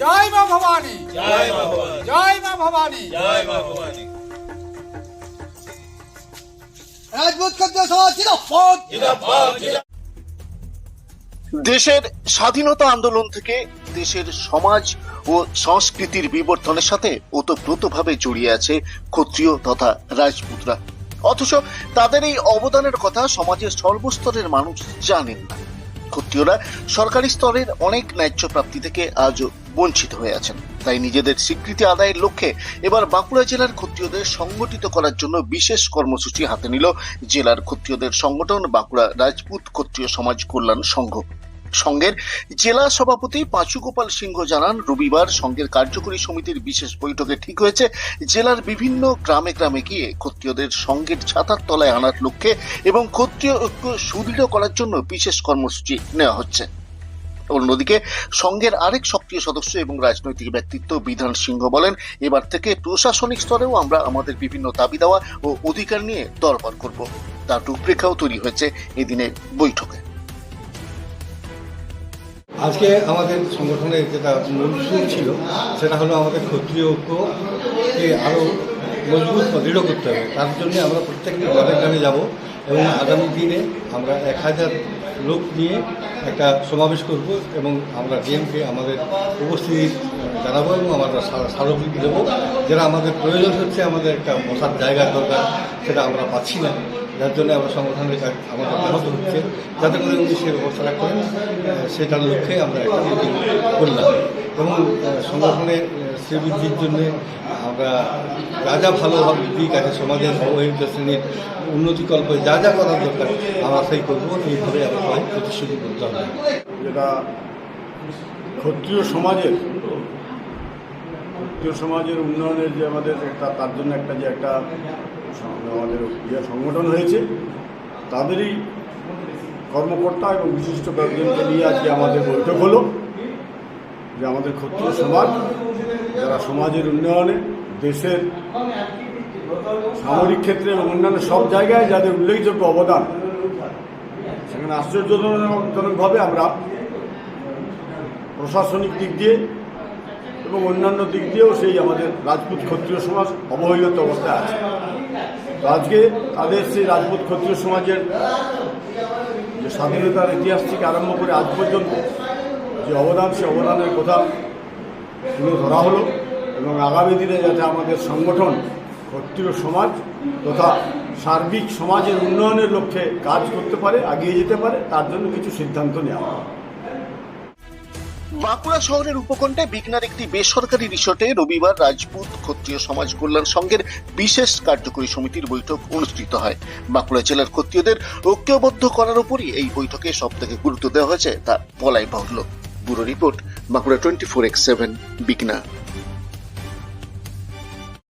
জয় মা ভবানী। জয় মা ভবানী। জয় মা ভবানী। জয় মা ভবানী। রাজপুত দেশের স্বাধীনতা আন্দোলন থেকে দেশের সমাজ ও সংস্কৃতির বিবর্তনের সাথে ওতপ্রোতভাবে জড়িয়ে আছে ক্ষত্রিয় তথা রাজপুতরা। অথচ তাদের এই অবদানের কথা সমাজের সর্বস্তরের মানুষ জানেন না। ক্ষত্রিয়রা সরকারি স্তরের অনেক ন্যায্য প্রাপ্তি থেকে আজও বঞ্চিত হয়ে আছেন। তাই নিজেদের স্বীকৃতি আদায়ের লক্ষ্যে এবার বাঁকুড়া জেলার ক্ষত্রিয়দের সংগঠিত করার জন্য বিশেষ কর্মসূচি হাতে নিল জেলার ক্ষত্রিয়দের সংগঠন বাঁকুড়া রাজপুত ক্ষত্রিয় সমাজ কল্যাণ সংঘ। সংঘের জেলা সভাপতি পাঁচু গোপাল সিংহ জানান, রবিবার সংঘের কার্যকরী সমিতির বিশেষ বৈঠকে ঠিক হয়েছে, জেলার বিভিন্ন গ্রামে গ্রামে গিয়ে ক্ষত্রিয়দের সংঘের ছাতার তলায় আনার লক্ষ্যে এবং ক্ষত্রিয় ঐক্য সুদৃঢ় করার জন্য বিশেষ কর্মসূচি নেওয়া হচ্ছে। অন্যদিকে, সংঘের আরেক সক্রিয় সদস্য এবং রাজনৈতিক ব্যক্তিত্ব বিধান সিংহ বলেন, এবার থেকে প্রশাসনিক স্তরেও আমরা আমাদের বিভিন্ন দাবি দেওয়া ও অধিকার নিয়ে দরবার করব। তার রূপরেখাও তৈরি হয়েছে এদিনের বৈঠকে। আজকে আমাদের সংগঠনের যেটা মূল সুর ছিল, সেটা হলো আমাদের ক্ষত্রিয় ঐক্যকে আরও মজবুত দৃঢ় করতে হবে। তার জন্য আমরা প্রত্যেকটা গ্রামে গ্রামে যাব এবং আগামী দিনে আমরা এক হাজার লোক নিয়ে একটা সমাবেশ করব এবং আমরা ডিএমকে আমাদের উপস্থিতি জানাব এবং আমরা স্মারকলিপি দেবো। যেটা আমাদের প্রয়োজন হচ্ছে আমাদের একটা বসার জায়গার দরকার, সেটা আমরা পাচ্ছি না। যার জন্য আমরা সংগঠনের আমাদের ব্যাহত হচ্ছে। যাতে করে উনি সে ব্যবস্থাটা করেন সেটার লক্ষ্যে আমরা করলাম। এবং সংগঠনের শ্রীবৃদ্ধির জন্য আমরা যা যা ভালো দিক আছে, সমাজের অবহেলিত শ্রেণির উন্নতিকল্পে যা যা করার দরকার, আমরা সেই করব। এইভাবে আমরা সবাই প্রতিশ্রুতি করতে হবে যেটা ক্ষত্রিয় সমাজের সমাজের উন্নয়নের যে আমাদের একটা, তার জন্য একটা যে একটা আমাদের ইয়ে সংগঠন হয়েছে, তাদেরই কর্মকর্তা এবং বিশিষ্ট কয়েকজনকে নিয়ে আজকে আমাদের বৈঠক হলো যে আমাদের ক্ষত্রিয় সমাজ, যারা সমাজের উন্নয়নে, দেশের সামরিক ক্ষেত্রে এবং অন্যান্য সব জায়গায় যাদের উল্লেখযোগ্য অবদান, সেখানে আশ্চর্যজনকভাবে আমরা প্রশাসনিক দিক দিয়ে এবং অন্যান্য দিক দিয়েও সেই আমাদের রাজপুত ক্ষত্রিয় সমাজ অবহেলিত অবস্থায় আছে। আজকে তাদের সেই রাজপুত ক্ষত্রিয় সমাজের যে স্বাধীনতার ইতিহাস থেকে আরম্ভ করে আজ পর্যন্ত যে অবদান, সে অবদানের কথা তুলে ধরা হলো এবং আগামী দিনে যাতে আমাদের সংগঠন ক্ষত্রিয় সমাজ তথা সার্বিক সমাজের উন্নয়নের লক্ষ্যে কাজ করতে পারে, এগিয়ে যেতে পারে, তার জন্য কিছু সিদ্ধান্ত নেওয়া হয় বাঁকুড়া শহরের উপকণ্ঠে বিঘ্নার একটি বেসরকারি রিসোর্টে রবিবার রাজপুত ক্ষত্রিয় সমাজ কল্যাণ সংঘের বিশেষ কার্যকরী সমিতির বৈঠক অনুষ্ঠিত হয়। বাঁকুড়া জেলার ক্ষত্রিয়দের ঐক্যবদ্ধ করার উপরই এই বৈঠকে সব থেকে গুরুত্ব দেওয়া হয়েছে, তা বলাই বাহুল্য bureau report, Bankura twenty four x seven, বিঘ্না।